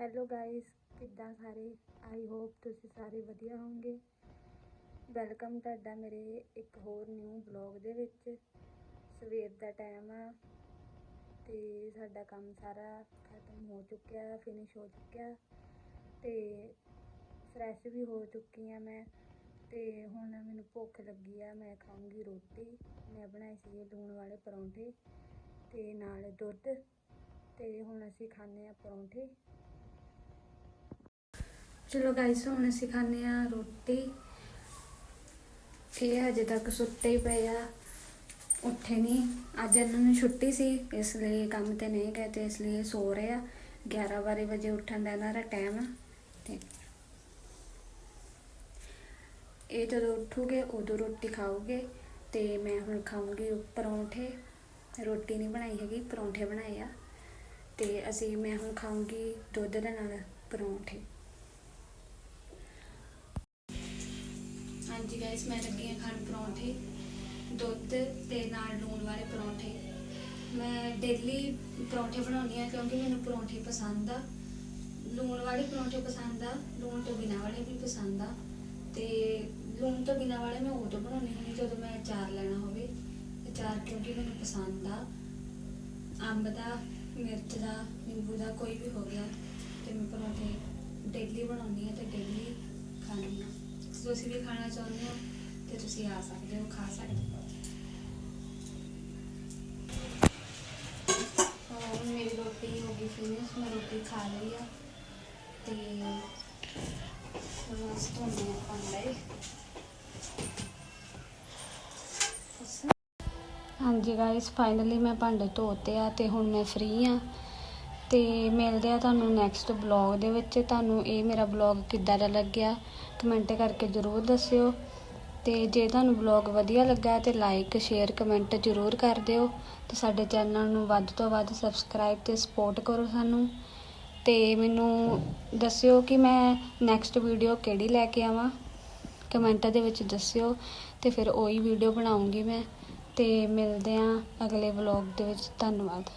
Hello guys ਕਿੱਦਾਂ ਸਾਰੇ? I hope ਤੁਸੀਂ ਸਾਰੇ ਵਧੀਆ ਹੋਵੋਗੇ। ਵੈਲਕਮ ਤੁਹਾਡਾ ਮੇਰੇ ਇੱਕ ਹੋਰ ਨਿਊ ਬਲੌਗ ਦੇ ਵਿੱਚ। ਸਵੇਰ ਦਾ ਟਾਈਮ ਆ ਤੇ ਸਾਡਾ ਕੰਮ ਸਾਰਾ ਖਤਮ ਹੋ ਚੁੱਕਿਆ ਫਿਨਿਸ਼ ਹੋ ਚੁੱਕਿਆ ਤੇ ਫਰੈਸ਼ ਵੀ ਹੋ ਚੁੱਕੀ ਆ ਮੈਂ ਤੇ ਹੁਣ ਮੈਨੂੰ ਭੁੱਖ ਲੱਗੀ ਆ, ਮੈਂ ਖਾਊਂਗੀ ਰੋਟੀ। ਮੈਂ ਬਣਾਈ ਸੀਗੇ ਲੂਣ ਵਾਲੇ ਪਰੌਂਠੇ ਤੇ ਨਾਲ ਦੁੱਧ ਤੇ ਹੁਣ ਅਸੀਂ ਖਾਂਦੇ ਆ ਪਰੌਂਠੇ। ਚਲੋ ਗਾਇਸ ਹੁਣ ਅਸੀਂ ਖਾਂਦੇ ਆ ਰੋਟੀ। ਇਹ ਹਜੇ ਤੱਕ ਸੁੱਤੇ ਹੀ ਪਏ ਆ। ਉੱਠੇ ਨਹੀਂ ਅੱਜ ਇਹਨਾਂ ਨੂੰ ਛੁੱਟੀ ਸੀ, ਇਸ ਲਈ ਕੰਮ ਤੇ ਨਹੀਂ ਗਏ ਤੇ ਇਸ ਲਈ ਇਹ ਸੋ ਰਹੇ ਆ। 11 ਬਾਰਾਂ ਵਜੇ ਉੱਠਣ ਦਾ ਇਹਨਾਂ ਦਾ ਟਾਈਮ ਆ। ਤੇ ਇਹ ਜਦੋਂ ਉੱਠੂਗੇ, ਉਦੋਂ ਰੋਟੀ ਖਾਓਗੇ। ਤੇ ਮੈਂ ਹੁਣ ਖਾਊਂਗੀ ਪਰੌਂਠੇ। ਰੋਟੀ ਨਹੀਂ ਬਣਾਈ ਹੈਗੀ, ਪਰੌਂਠੇ ਬਣਾਏ ਆ। ਤੇ ਅਸੀਂ, ਮੈਂ ਹੁਣ ਖਾਊਂਗੀ ਦੁੱਧ ਦੇ ਨਾਲ ਪਰੌਂਠੇ। ਹਾਂਜੀ ਗਾਇਸ ਮੈਂ ਲੱਗੀ ਹਾਂ ਖਾਣ ਪਰੌਂਠੇ, ਦੁੱਧ ਤੇ ਨਾਲ ਲੂਣ ਵਾਲੇ ਪਰੌਂਠੇ। ਮੈਂ ਡੇਲੀ ਪਰੌਂਠੇ ਬਣਾਉਂਦੀ ਹਾਂ ਕਿਉਂਕਿ ਮੈਨੂੰ ਪਰੌਂਠੇ ਪਸੰਦ ਆ। ਲੂਣ ਵਾਲੇ ਪਰੌਂਠੇ ਪਸੰਦ ਆ, ਲੂਣ ਤੋਂ ਬਿਨਾਂ ਵਾਲੇ ਵੀ ਪਸੰਦ ਆ। ਤੇ ਲੂਣ ਤੋਂ ਬਿਨਾਂ ਵਾਲੇ ਮੈਂ ਉਦੋਂ ਬਣਾਉਂਦੀ ਹੁੰਦੀ ਜਦੋਂ ਮੈਂ ਅਚਾਰ ਲੈਣਾ ਹੋਵੇ। ਅਚਾਰ ਕਿਉਂਕਿ ਮੈਨੂੰ ਪਸੰਦ ਆ। ਅੰਬ ਦਾ, ਮਿਰਚ ਦਾ, ਨਿੰਬੂ ਦਾ ਕੋਈ ਵੀ ਹੋ ਗਿਆ, ਤੇ ਮੈਂ ਪਰੌਂਠੇ ਡੇਲੀ ਬਣਾਉਂਦੀ ਹਾਂ ਤੇ ਡੇਲੀ ਖਾਂਦੀ ਹਾਂ। ਆ ਤੁਸੀਂ ਵੀ ਖਾਣਾ ਚਾਹੁੰਦੇ ਹੋ, ਤੇ ਤੁਸੀਂ ਆ ਸਕਦੇ ਹੋ, ਖਾ ਸਕਦੇ ਹੋ। ਹੁਣ ਮੇਰੀ ਰੋਟੀ ਹੋ ਗਈ ਫਿਨਿਸ਼ ਮੈਂ ਰੋਟੀ ਖਾ ਲਈ ਆ, ਤੇ ਹੁਣ ਅਸੀਂ ਧੋਨੇ ਆ ਹਾਂਜੀ ਗਾਇਸ ਫਾਈਨਲੀ ਮੈਂ ਭਾਂਡੇ ਧੋਤੇ ਆ, ਤੇ ਹੁਣ ਮੈਂ ਫ੍ਰੀ ਆ ਤੇ ਮਿਲਦੇ ਆ ਤੁਹਾਨੂੰ ਨੈਕਸਟ ਬਲੌਗ ਦੇ ਵਿੱਚ। ਤੁਹਾਨੂੰ ਇਹ ਮੇਰਾ ਬਲੌਗ ਕਿੱਦਾਂ ਦਾ ਲੱਗਿਆ ਕਮੈਂਟ ਕਰਕੇ ਜ਼ਰੂਰ ਦੱਸਿਓ। ਤੇ ਜੇ ਤੁਹਾਨੂੰ ਬਲੌਗ ਵਧੀਆ ਲੱਗਾ ਤੇ ਲਾਈਕ ਸ਼ੇਅਰ ਕਮੈਂਟ ਜ਼ਰੂਰ ਕਰ ਦਿਓ। ਤੇ ਸਾਡੇ ਚੈਨਲ ਨੂੰ ਵੱਧ ਤੋਂ ਵੱਧ ਸਬਸਕ੍ਰਾਈਬ ਤੇ ਸਪੋਰਟ ਕਰੋ ਸਾਨੂੰ। ਤੇ ਮੈਨੂੰ ਦੱਸਿਓ ਕਿ ਮੈਂ ਨੈਕਸਟ ਵੀਡੀਓ ਕਿਹੜੀ ਲੈ ਕੇ ਆਵਾਂ। ਕਮੈਂਟ ਦੇ ਵਿੱਚ ਦੱਸਿਓ ਤੇ ਫਿਰ ਉਹੀ ਵੀਡੀਓ ਬਣਾਉਂਗੀ ਮੈਂ। ਤੇ ਮਿਲਦੇ ਆਂ ਅਗਲੇ ਵਲੌਗ ਦੇ ਵਿੱਚ। ਧੰਨਵਾਦ।